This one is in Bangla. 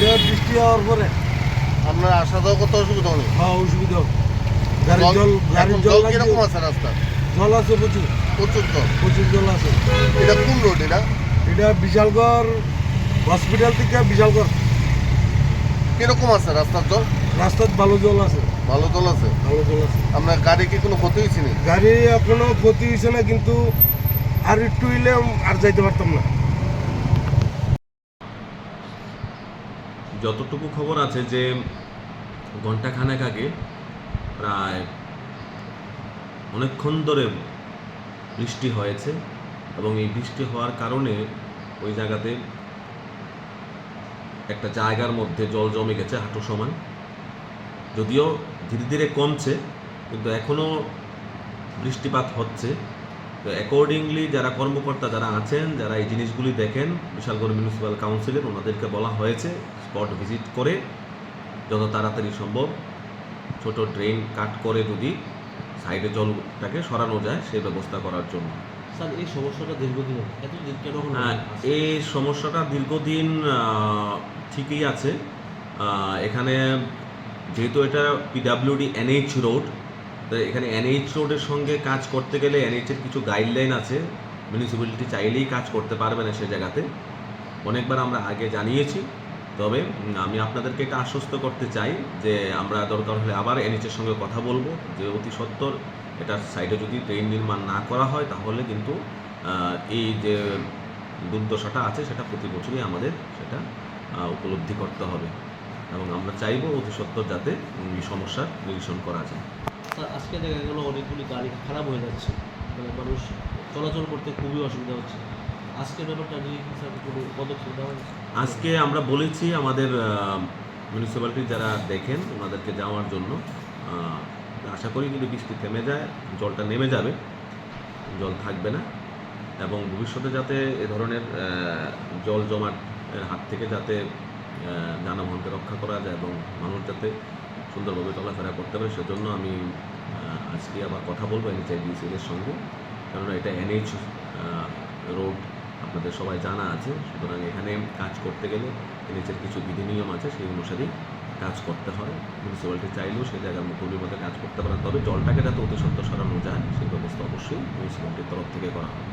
বৃষ্টি হওয়ার পরে আপনার আসা যাওয়া কত অসুবিধা হবে হ্যাঁ অসুবিধা। গাড়ির জল গাড়ির জল। কীরকম আছে রাস্তা জল আছে প্রচুর। প্রচুর জল? প্রচুর জল আছে। এটা কোন রোড এটা? এটা বিশালগড় হসপিটাল থেকে বিশালগড়। কীরকম আছে রাস্তার জল? রাস্তার ভালো জল আছে। ভালো জল আছে? ভালো জল আছে। আপনার গাড়ি কি কোনো ক্ষতি হয়েছে নি গাড়ি এখনও ক্ষতি হয়েছে না কিন্তু আর একটু হইলে আর যাইতে পারতাম না। যতটুকু খবর আছে যে ঘন্টাখানেক আগে প্রায় অনেকক্ষণ ধরে বৃষ্টি হয়েছে এবং এই বৃষ্টি হওয়ার কারণে ওই জায়গাতে একটা জায়গার মধ্যে জল জমে গেছে হাঁটু সমান। যদিও ধীরে ধীরে কমছে, কিন্তু এখনও বৃষ্টিপাত হচ্ছে। অ্যাকর্ডিংলি যারা কর্মকর্তা যারা আছেন যারা এই জিনিসগুলি দেখেন বিশালগড় মিউনিসিপ্যাল কাউন্সিলের ওনাদেরকে বলা হয়েছে স্পট ভিজিট করে যত তাড়াতাড়ি সম্ভব ছোট ড্রেন কাট করে যদি সাইডে জলটাকে সরানো যায় সেই ব্যবস্থা করার জন্য। স্যার এই সমস্যাটা দীর্ঘদিন এতদিন কেন হলো? হ্যাঁ, এই সমস্যাটা দীর্ঘদিন ঠিকই আছে। এখানে যেহেতু এটা পিডাব্লিউডি এনএইচ রোড তো এখানে এনএইচ রোডের সঙ্গে কাজ করতে গেলে এর কিছু গাইডলাইন আছে। মিউনিসিপ্যালিটি চাইলেই কাজ করতে পারবে না সে জায়গাতে। অনেকবার আমরা আগে জানিয়েছি। তবে আমি আপনাদেরকে এটা আশ্বস্ত করতে চাই যে আমরা দরকার হলে আবার এনএইচের সঙ্গে কথা বলব। যে অতি সত্বর এটার সাইডে যদি ট্রেন নির্মাণ না করা হয়, তাহলে কিন্তু এই যে দুর্দশাটা আছে, সেটা প্রতি বছরই আমাদের সেটা উপলব্ধি করতে হবে। এবং আমরা চাইব অতি সত্বর যাতে এই সমস্যার নিরসন করা যায়। স্যার আজকে দেখা গেল অনেকগুলি গাড়ি খারাপ হয়ে যাচ্ছে। মানে মানুষ চলাচল করতে খুবই অসুবিধা হচ্ছে। আজকে ব্যাপারটা নিয়ে কি স্যার কোনো পদক্ষেপ নেওয়া আজকে আমরা বলেছি আমাদের মিউনিসিপ্যালিটি যারা দেখেন ওনাদেরকে যাওয়ার জন্য আশা করি যদি বৃষ্টি থেমে যায়, জলটা নেমে যাবে, জল থাকবে না, এবং ভবিষ্যতে যাতে এ ধরনের জল জমাট হাত থেকে যাতে যানবাহনকে রক্ষা করা যায় এবং মানুষ যাতে সুন্দরভাবে চলাফেরা করতে পারে সেজন্য আমি আজকে আবার কথা বলব এনএচআইডিসিএল এর সঙ্গে। কেননা এটা এনএইচ রোড আপনাদের সবাই জানা আছে। সুতরাং এখানে কাজ করতে গেলে এনএচের কিছু বিধি নিয়ম আছে, সেই অনুসারেই কাজ করতে হয়। মিউনিসিপ্যালিটি চাইলেও সেই জায়গার মুখগুলির মধ্যে কাজ করতে পারেন তবে জলটাকে যাতে অতি সত্ত্বর সরানো যায়, সেই ব্যবস্থা অবশ্যই মিউনিসিপ্যালিটির তরফ থেকে করা হয়